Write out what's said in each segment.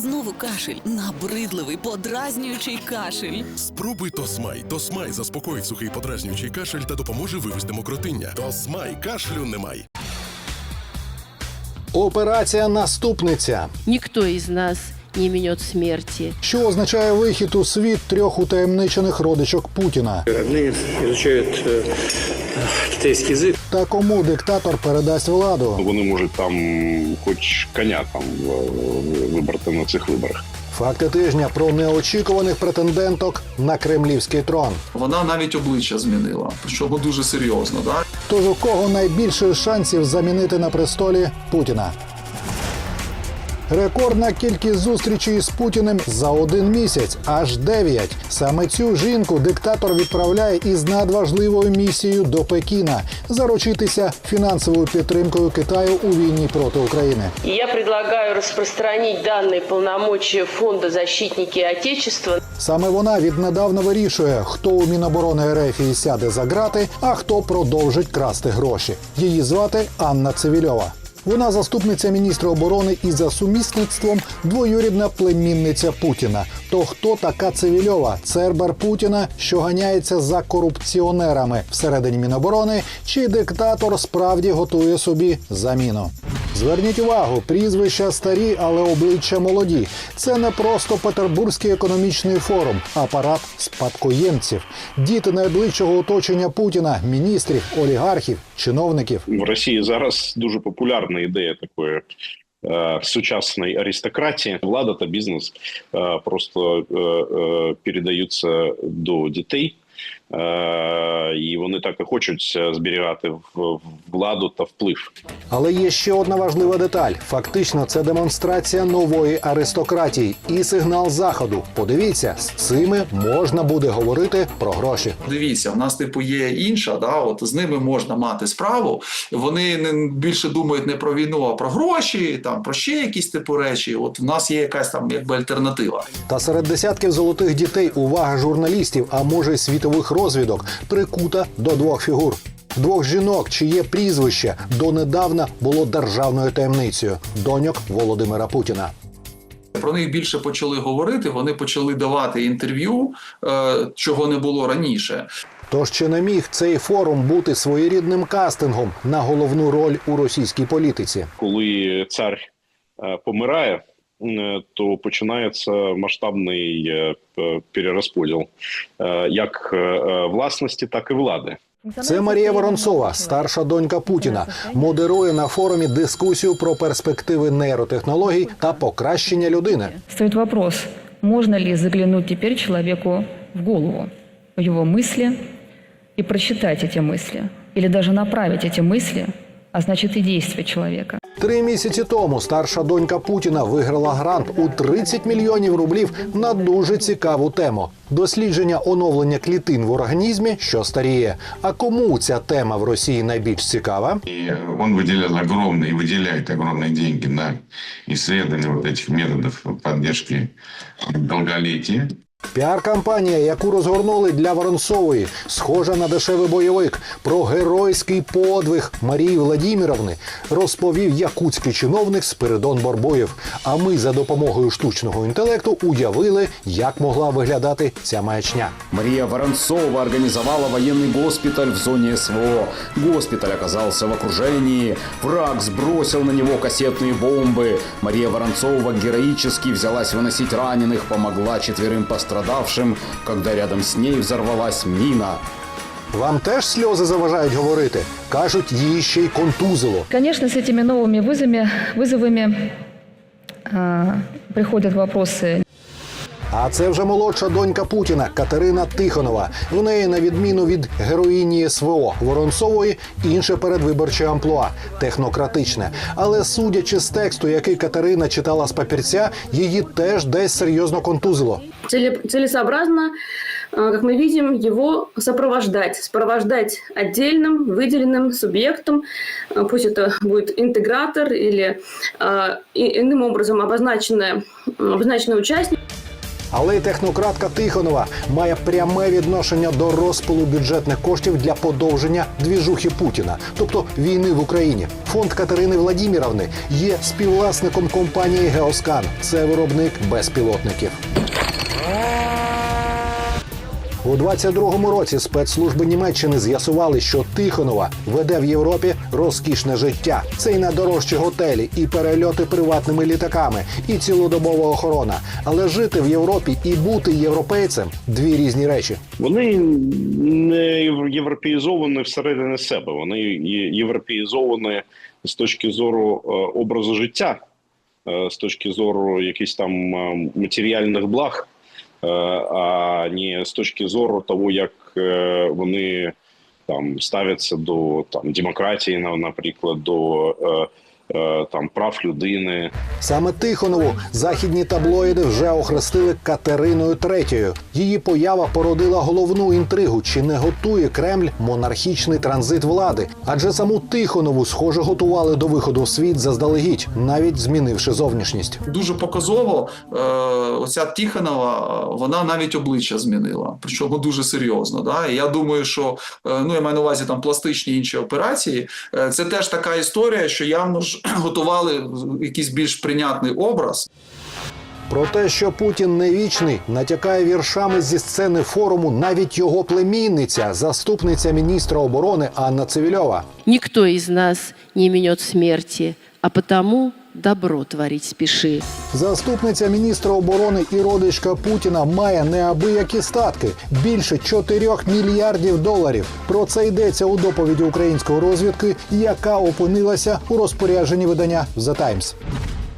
Знову кашель, набридливий, подразнюючий кашель. Спробуй Тосмай. Тосмай заспокоїть сухий подразнюючий кашель та допоможе вивести мокротиння. Тосмай кашлю немає. Операція наступниця, Никто из нас не минет смерти. що означає вихід у світ трьох утаємничених родичок Путіна. Родные изучают э, китайский язык. Та кому диктатор передасть владу? Вони можуть там хоч коня там в- вибрати на цих виборах. Факти тижня про неочікуваних претенденток на кремлівський трон. Вона навіть обличчя змінила, причому дуже серйозно. Да? Тож у кого найбільше шансів замінити на престолі Путіна? Рекордна кількість зустрічей з Путіним за один місяць аж дев'ять. Саме цю жінку диктатор відправляє із надважливою місією до Пекіна заручитися фінансовою підтримкою Китаю у війні проти України. Я предлагаю распространить данные полномочия Фонда «Защитники Отечества» Саме вона віднедавна вирішує, хто у Міноборони РФ сяде за грати, а хто продовжить красти гроші. Її звати Анна Цивільова. Вона заступниця міністра оборони і за сумісництвом двоюрідна племінниця Путіна. То хто така Цивільова? Цербер Путіна, що ганяється за корупціонерами всередині Міноборони, чи диктатор справді готує собі заміну? Зверніть увагу, прізвища старі, але обличчя молоді. Це не просто Петербурзький економічний форум, апарат спадкоємців, діти найближчого оточення Путіна, міністрів, олігархів, чиновників. В Росії зараз дуже популярна ідея такої. е, Сучасної аристократії влада та бізнес е, просто е, передаються до дітей, і вони так і хочуть е, зберігати владу та вплив. Але є ще одна важлива деталь: фактично, це демонстрація нової аристократії і сигнал заходу. Подивіться, з цими можна буде говорити про гроші. Дивіться, в нас типу є інша, да, от з ними можна мати справу. Вони не більше думають не про війну, а про гроші, там про ще якісь типу речі. От в нас є якась там якби альтернатива. Та серед десятків золотих дітей увага журналістів, а може й світових розвідок, прикута до двох фігур. Двох жінок, чиє прізвище донедавна було державною таємницею доньок Володимира Путіна. Про них більше почали говорити. Вони почали давати інтерв'ю, е, чого не було раніше. Тож чи не міг цей форум бути своєрідним кастингом на головну роль у російській політиці? Коли цар е, помирає, то починається масштабний е, п- перерозподіл е, як е, е, власності, так і влади. Це Марія Воронцова, старша донька Путіна, модерує на форумі дискусію про перспективи нейротехнологій та покращення людини. Стоит вопрос, можно ли заглянуть теперь человеку в голову, в его мысли и прочитать эти мысли, или даже направить эти мысли, а значит и действия человека. Три місяці тому старша донька Путіна виграла грант у 30 мільйонів рублів на дуже цікаву тему: дослідження оновлення клітин в організмі, що старіє. А кому ця тема в Росії найбільш цікава? И он выделял огромные, и выделяет огромные деньги на исследование вот этих методов поддержки долголетия. Піар-кампанія, яку розгорнули для Воронцової, схожа на дешевий бойовик про геройський подвиг Марії Владіміровни, розповів якутський чиновник Спиридон Борбоєв. А ми за допомогою штучного інтелекту уявили, як могла виглядати ця маячня. Мария Воронцова организовала военный госпиталь в зоне СВО. Госпиталь оказался в окружении. Враг сбросил на него кассетные бомбы. Мария Воронцова героически взялась выносить раненых, помогла четверым пострадавшим, когда рядом с ней взорвалась мина. Вам теж сльози заважають говорити? кажуть, її ще й контузило. Конечно, с этими новыми вызовами, вызовами а, приходят вопросы А це вже молодша донька Путіна Катерина Тихонова. В неї, на відміну від героїні СВО Воронцової, інше передвиборче амплуа технократичне. Але судячи з тексту, який Катерина читала з папірця, її теж десь серйозно контузило. Целе- целесообразно, э, как мы видим, его сопровождать, сопровождать отдельным выделенным субъектом, э, пусть это будет интегратор или э, и- иным образом обозначенный, обозначенный участник. Але й технократка Тихонова має пряме відношення до розпилу бюджетних коштів для подовження двіжухи Путіна, тобто війни в Україні. Фонд Катерини Владіміровни є співвласником компанії Геоскан. Це виробник безпілотників. У 22-му році спецслужби Німеччини з'ясували, що Тихонова веде в Європі розкішне життя. Це і найдорожчі готелі, і перельоти приватними літаками, і цілодобова охорона. Але жити в Європі і бути європейцем дві різні речі. Вони не європеїзовані всередині себе. Вони європеїзовані з точки зору е, образу життя, е, з точки зору якихось там е, матеріальних благ, а не з точки зору того, як е, вони там ставляться до там демократії, на- наприклад, до е, е, там прав людини. Саме Тихонову західні таблоїди вже охрестили Катериною Третьою. Її поява породила головну інтригу: чи не готує Кремль монархічний транзит влади? Адже саму Тихонову, схоже, готували до виходу в світ заздалегідь, навіть змінивши зовнішність. Дуже показово е, оця Тихонова, е, вона навіть обличчя змінила, причому дуже серйозно. Да? І я думаю, що е, ну я маю на увазі там пластичні інші операції. Е, це теж така історія, що явно ж готували якийсь більш прийнятний образ. Про те, що Путін не вічний, натякає віршами зі сцени форуму навіть його племінниця, заступниця міністра оборони Анна Цивільова. Ніхто із нас не минет смерті, а потому добро творить спіши. Заступниця міністра оборони і родичка Путіна має неабиякі статки більше 4 мільярдів доларів. Про це йдеться у доповіді української розвідки, яка опинилася у розпорядженні видання The Times.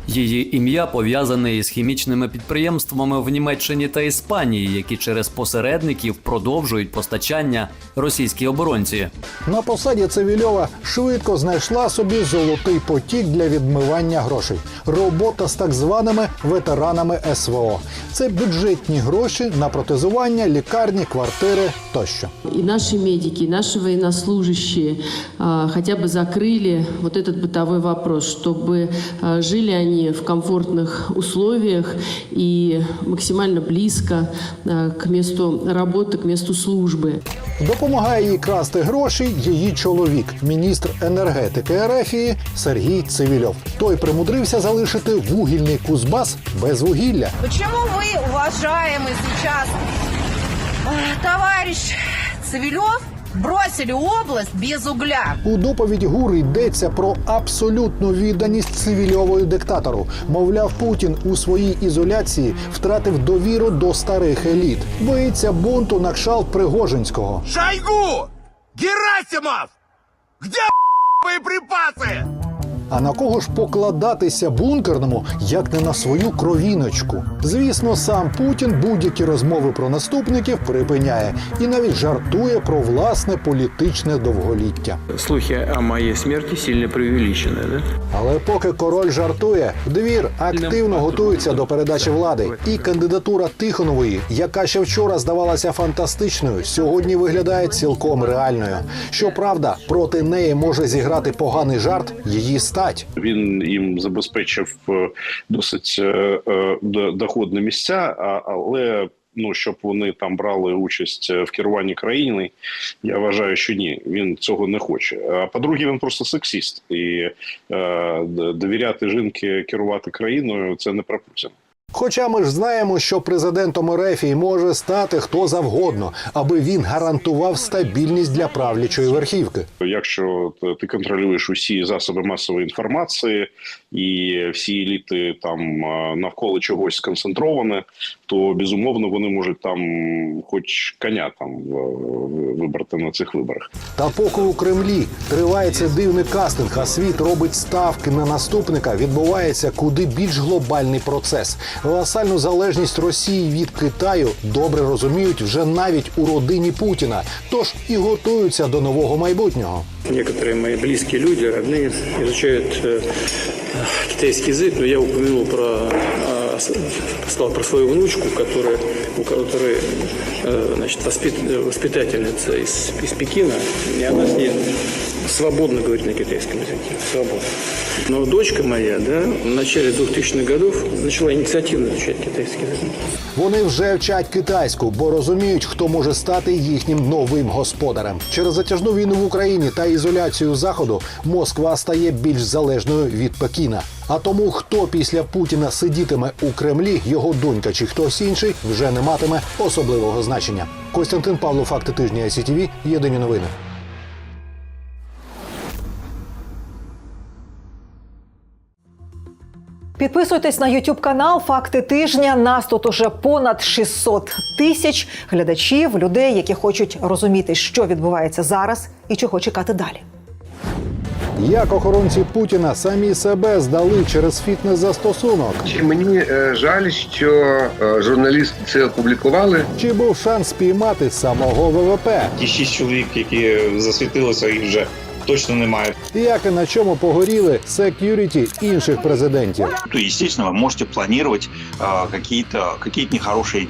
Її ім'я пов'язане із хімічними підприємствами в Німеччині та Іспанії, які через посередників продовжують постачання російській оборонці. На посаді Цивільова швидко знайшла собі золотий потік для відмивання грошей. Робота з так званими ветеранами СВО. Це бюджетні гроші на протезування, лікарні, квартири тощо. И наши медики, и наши военнослужащие а, хотя бы закрыли вот этот бытовой вопрос, чтобы а, жили они в комфортных условиях и максимально близко а, к месту работы, к месту службы. Допомагає їй красти гроші її чоловік, міністр енергетики Ерефії Сергій Цивільов. Той примудрився залишити вугільний кузбас без вугілля. Почему вы, уважаемый сейчас э, товарищ Цивилев, Бросили область без угля? У доповіді гури йдеться про абсолютну відданість цивільовою диктатору. Мовляв, Путін у своїй ізоляції втратив довіру до старих еліт. Боїться бунту на кшалт Пригожинського. Шайгу! Герасимов! Где боеприпасы? А на кого ж покладатися бункерному, як не на свою кровіночку? Звісно, сам Путін будь-які розмови про наступників припиняє і навіть жартує про власне політичне довголіття. Слухи о моей смерти сильно преувеличены, да? Але поки король жартує, двір активно готується до передачі влади. І кандидатура Тихонової, яка ще вчора здавалася фантастичною, сьогодні виглядає цілком реальною. Щоправда, проти неї може зіграти поганий жарт її стать. Він їм забезпечив е, досить е, е, доходні місця, але ну щоб вони там брали участь в керуванні країни, я вважаю, що ні, він цього не хоче. А по-друге, він просто сексіст, і е, довіряти жінки керувати країною це не про Путіна. Хоча ми ж знаємо, що президентом Ерефії може стати хто завгодно, аби він гарантував стабільність для правлячої верхівки. Якщо ти контролюєш усі засоби масової інформації і всі еліти там навколо чогось сконцентровані, то безумовно вони можуть там хоч коня там вибрати на цих виборах. Та поки у Кремлі тривається дивний кастинг, а світ робить ставки на наступника, відбувається куди більш глобальний процес. Васальну залежність Росії від Китаю добре розуміють вже навіть у родині Путіна, тож і готуються до нового майбутнього. Некоторые мои близкие люди, родные, изучают э, китайский язык, но я упомянул про, э, с- сказал про свою внучку, которая, у которой э, значит, воспит- э, воспитательница из, из Пекина, и она с ней свободно говорить на китайском языке. Свободно. Но дочка моя, да, в начале 2000-х годов начала инициативно изучать китайский язык. Вони вже вчать китайську, бо розуміють, хто може стати їхнім новим господарем. Через затяжну війну в Україні та ізоляцію заходу Москва стає більш залежною від Пекіна. А тому, хто після Путіна сидітиме у Кремлі, його донька чи хтось інший, вже не матиме особливого значення. Костянтин Павло, факти тижня СІТВ, єдині новини. Підписуйтесь на YouTube канал Факти тижня. Нас тут уже понад 600 тисяч глядачів, людей, які хочуть розуміти, що відбувається зараз і чого чекати далі. Як охоронці Путіна самі себе здали через фітнес-застосунок? Чи мені е, жаль, що е, журналісти це опублікували? Чи був шанс спіймати самого ВВП? Ті шість чоловік, які засвітилися, їх вже точно немає. Як і на чому погоріли сек'юріті інших президентів? То, звісно, ви можете планувати э, какие-то какие нехорошие.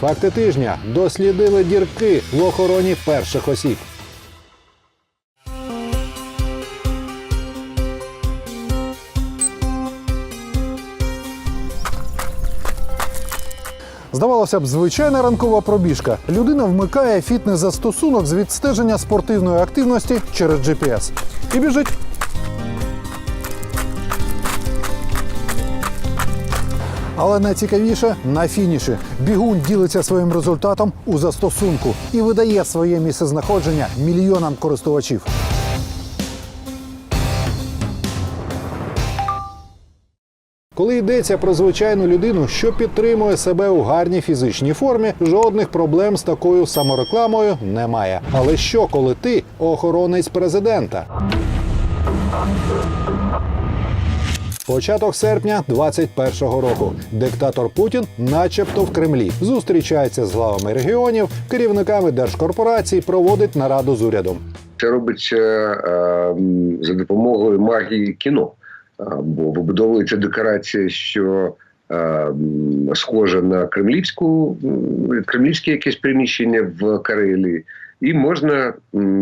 Факти тижня дослідили дірки в охороні перших осіб. Здавалося б, звичайна ранкова пробіжка. Людина вмикає фітнес-застосунок з відстеження спортивної активності через GPS. І біжить. Але найцікавіше на фініші. Бігун ділиться своїм результатом у застосунку і видає своє місцезнаходження мільйонам користувачів. Коли йдеться про звичайну людину, що підтримує себе у гарній фізичній формі, жодних проблем з такою саморекламою немає. Але що, коли ти охоронець президента? Початок серпня 21-го року. Диктатор Путін, начебто в Кремлі, зустрічається з главами регіонів, керівниками держкорпорацій, проводить нараду з урядом. Це робиться е, за допомогою магії кіно, Е, бо вибудовується декорація, що схожа на кремлівську кремлівське якесь приміщення в Карелії, і можна,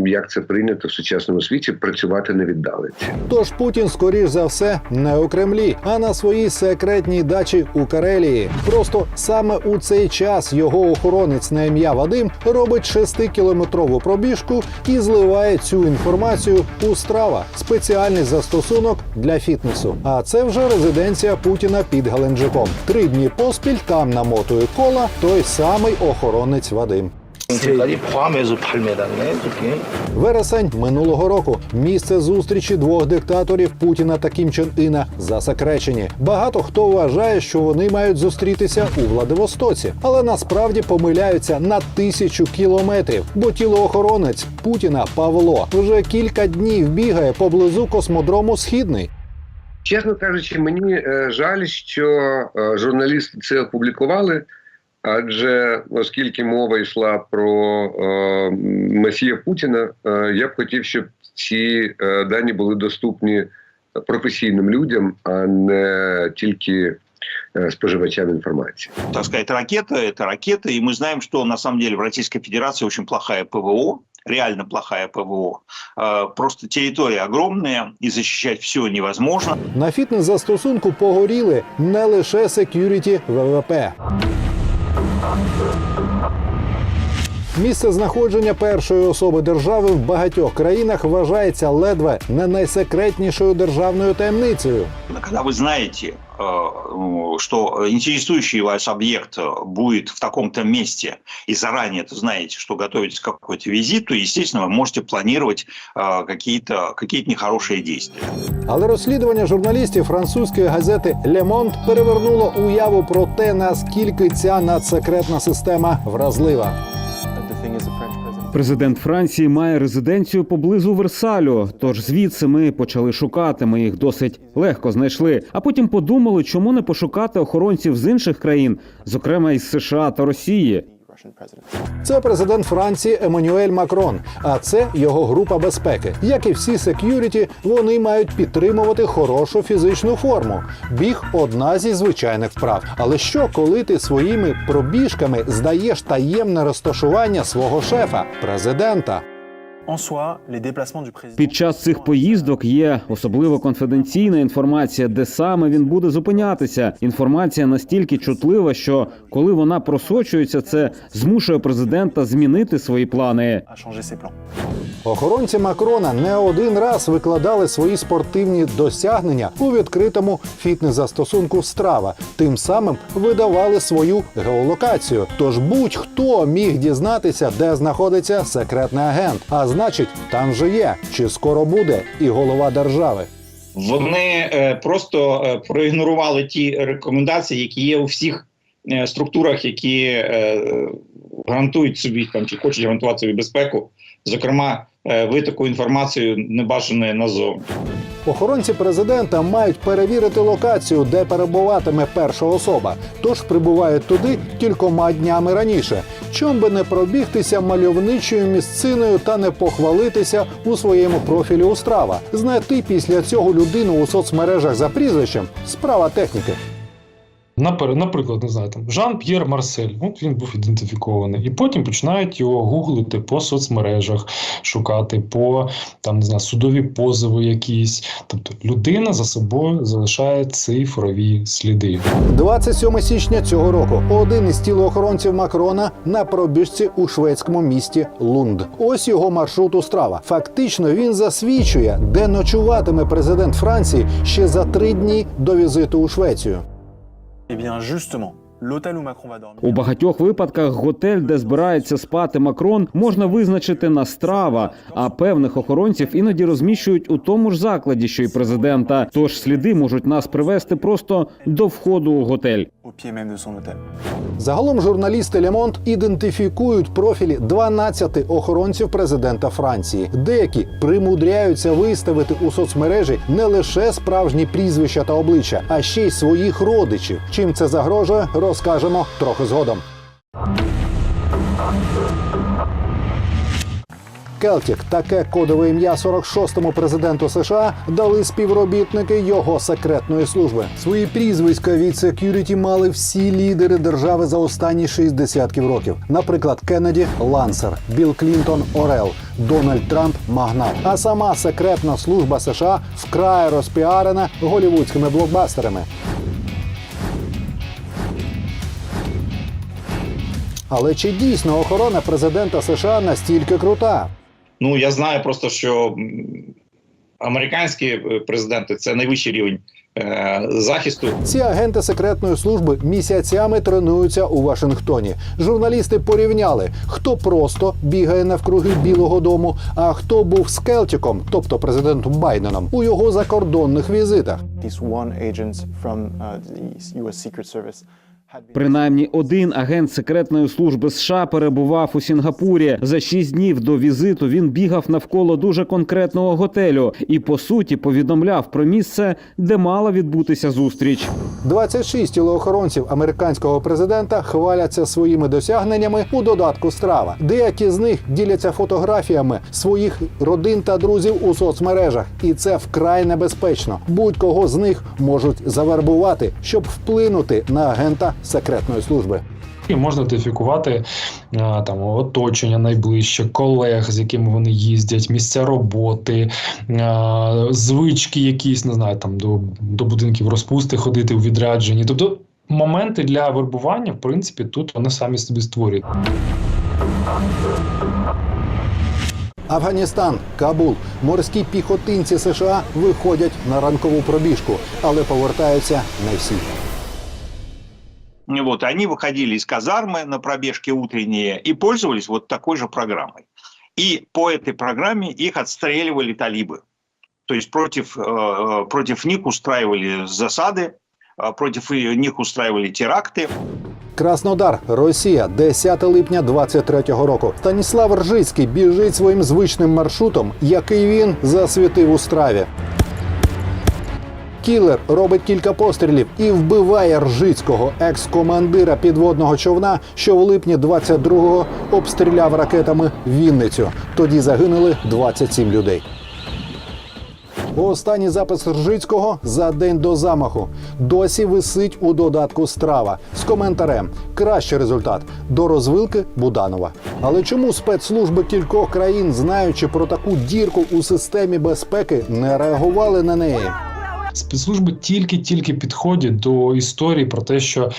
як це прийнято в сучасному світі, працювати на віддаленці. Тож Путін, скоріш за все, не у Кремлі, а на своїй секретній дачі у Карелії. Просто саме у цей час його охоронець на ім'я Вадим робить шестикілометрову пробіжку і зливає цю інформацію у страва спеціальний застосунок для фітнесу. А це вже резиденція Путіна під Геленджиком. Три дні поспіль там намотує кола той самий охоронець Вадим. Вересень минулого року місце зустрічі двох диктаторів Путіна та Кім Чен Іна засекречені. Багато хто вважає, що вони мають зустрітися у Владивостоці, але насправді помиляються на тисячу кілометрів. Бо тілоохоронець Путіна Павло вже кілька днів бігає поблизу космодрому Східний. Чесно кажучи, мені е, жаль, що е, журналісти це опублікували. Адже оскільки мова йшла про е, месія Путіна, е, я б хотів, щоб ці е, дані були доступні професійним людям, а не тільки е, споживачам інформації. Так сказать, ракета – это ракета, и мы знаем, что на самом деле в Российской Федерации очень плохая ПВО, реально плохая ПВО. Э, Просто территория огромная, и защищать все невозможно. На фітнес-застосунку погоріли не лише security ВВП. Місце знаходження першої особи держави в багатьох країнах вважається ледве не найсекретнішою державною таємницею. Коли ви знаете, э, что интересующий вас объект будет в таком-то месте, и заранее это знаете, что готовится какой-то визит, то, естественно, вы можете планировать э, какие-то какие нехорошие действия. Але розслідування журналістів французької газети Le Monde перевернуло уяву про те, наскільки ця надсекретна система вразлива. Президент Франції має резиденцію поблизу Версалю. Тож звідси ми почали шукати. Ми їх досить легко знайшли. А потім подумали, чому не пошукати охоронців з інших країн, зокрема із США та Росії. Це президент Франції Еммануель Макрон. А це його група безпеки. Як і всі сек'юріті, вони мають підтримувати хорошу фізичну форму. Біг одна зі звичайних вправ. Але що, коли ти своїми пробіжками здаєш таємне розташування свого шефа, президента? Під час цих поїздок є особливо конфіденційна інформація, де саме він буде зупинятися. Інформація настільки чутлива, що коли вона просочується, це змушує президента змінити свої плани. Охоронці Макрона не один раз викладали свої спортивні досягнення у відкритому фітнес-застосунку Страва. Тим самим видавали свою геолокацію. Тож будь-хто міг дізнатися, де знаходиться секретний агент. А значить, там же є чи скоро буде і голова держави. Вони е, просто е, проігнорували ті рекомендації, які є у всіх е, структурах, які гарантують собі там чи хочуть гарантувати собі безпеку. Зокрема, е, витоку інформацію небажаної назовні. Охоронці президента мають перевірити локацію, де перебуватиме перша особа. Тож прибувають туди кількома днями раніше. Чом би не пробігтися мальовничою місциною та не похвалитися у своєму профілі у страва. Знайти після цього людину у соцмережах за прізвищем справа техніки. Наприклад, не знаю, там Жан-П'єр Марсель, от він був ідентифікований, і потім починають його гуглити по соцмережах, шукати по там не знаю, судові позови якісь. Тобто людина за собою залишає цифрові сліди. 27 січня цього року один із тілоохоронців Макрона на пробіжці у шведському місті Лунд. Ось його маршрут у страва. Фактично він засвідчує, де ночуватиме президент Франції ще за три дні до візиту у Швецію. Eh bien justement, У багатьох випадках готель, де збирається спати Макрон, можна визначити на страва, а певних охоронців іноді розміщують у тому ж закладі, що й президента. Тож сліди можуть нас привести просто до входу у готель. Загалом журналісти Лемонт ідентифікують профілі 12 охоронців президента Франції. Деякі примудряються виставити у соцмережі не лише справжні прізвища та обличчя, а ще й своїх родичів. Чим це загрожує, розкажемо трохи згодом. Келтік таке кодове ім'я 46-му президенту США дали співробітники його секретної служби. Свої прізвиська від секюріті мали всі лідери держави за останні шість десятків років. Наприклад, Кеннеді Лансер, Білл Клінтон Орел, Дональд Трамп Магнат. А сама секретна служба США вкрай розпіарена голівудськими блокбастерами. Але чи дійсно охорона президента США настільки крута? Ну я знаю просто, що американські е, президенти це найвищий рівень е, захисту. Ці агенти секретної служби місяцями тренуються у Вашингтоні. Журналісти порівняли, хто просто бігає навкруги Білого Дому, а хто був з Келтіком, тобто президентом Байденом, у його закордонних візитах. Принаймні один агент секретної служби США перебував у Сінгапурі. За шість днів до візиту він бігав навколо дуже конкретного готелю і по суті повідомляв про місце, де мала відбутися зустріч. 26 тілоохоронців американського президента хваляться своїми досягненнями у додатку страва. Деякі з них діляться фотографіями своїх родин та друзів у соцмережах, і це вкрай небезпечно. Будь-кого з них можуть завербувати, щоб вплинути на агента секретної служби. І можна ідентифікувати там оточення найближче, колег, з якими вони їздять, місця роботи, звички якісь, не знаю, там до, до будинків розпусти ходити у відрядженні. Тобто моменти для вербування, в принципі, тут вони самі собі створюють. Афганістан, Кабул, морські піхотинці США виходять на ранкову пробіжку, але повертаються не всі. Вот, они выходили из казармы на пробежки утренние и пользовались вот такой же программой. И по этой программе их отстреливали талибы. То есть против, э, против них устраивали засады, э, против них устраивали теракты. Краснодар, Росія, 10 липня 23-го року. Станіслав Ржицький біжить своїм звичним маршрутом, який він засвітив у страві. Кілер робить кілька пострілів і вбиває Ржицького, екс-командира підводного човна, що в липні 22-го обстріляв ракетами Вінницю. Тоді загинули 27 людей. Останній запис Ржицького за день до замаху досі висить у додатку страва з коментарем. Кращий результат до розвилки Буданова. Але чому спецслужби кількох країн, знаючи про таку дірку у системі безпеки, не реагували на неї? Спецслужби тільки-тільки підходять до історії про те, що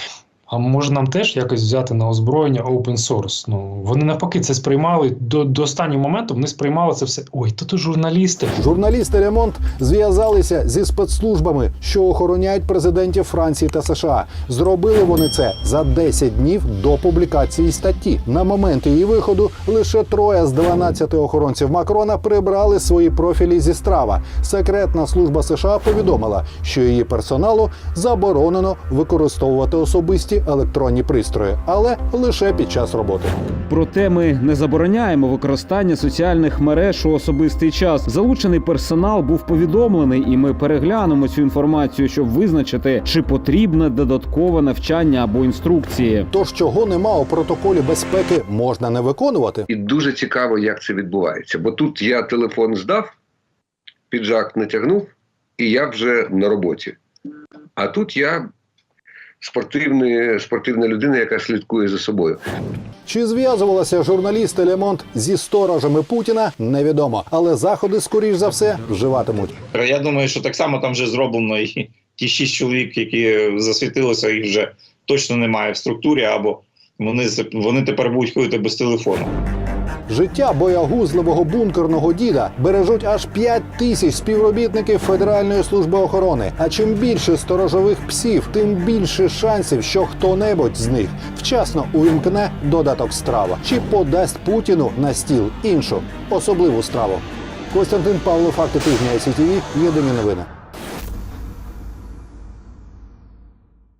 а може нам теж якось взяти на озброєння open source. Ну вони навпаки це сприймали до, до останнього моменту. Вони сприймали це все. Ой, то то журналісти. Журналісти Ремонт зв'язалися зі спецслужбами, що охороняють президентів Франції та США. Зробили вони це за 10 днів до публікації статті. На момент її виходу лише троє з 12 охоронців Макрона прибрали свої профілі зі страва. Секретна служба США повідомила, що її персоналу заборонено використовувати особисті електронні пристрої, але лише під час роботи. Проте ми не забороняємо використання соціальних мереж у особистий час. Залучений персонал був повідомлений, і ми переглянемо цю інформацію, щоб визначити, чи потрібне додаткове навчання або інструкції. Тож чого нема у протоколі безпеки, можна не виконувати. І дуже цікаво, як це відбувається. Бо тут я телефон здав, піджак натягнув, і я вже на роботі. А тут я спортивний, спортивна людина, яка слідкує за собою. Чи зв'язувалася журналісти Лемонт зі сторожами Путіна, невідомо, але заходи, скоріш за все, вживатимуть. Я думаю, що так само там вже зроблено і ті шість чоловік, які засвітилися, їх вже точно немає в структурі, або вони, вони тепер будуть ходити без телефону. Життя боягузливого бункерного діда бережуть аж 5 тисяч співробітників Федеральної служби охорони. А чим більше сторожових псів, тим більше шансів, що хто-небудь з них вчасно увімкне додаток страва чи подасть Путіну на стіл іншу особливу страву. Костянтин Павло, факти тижня СІТВ, єдині новини.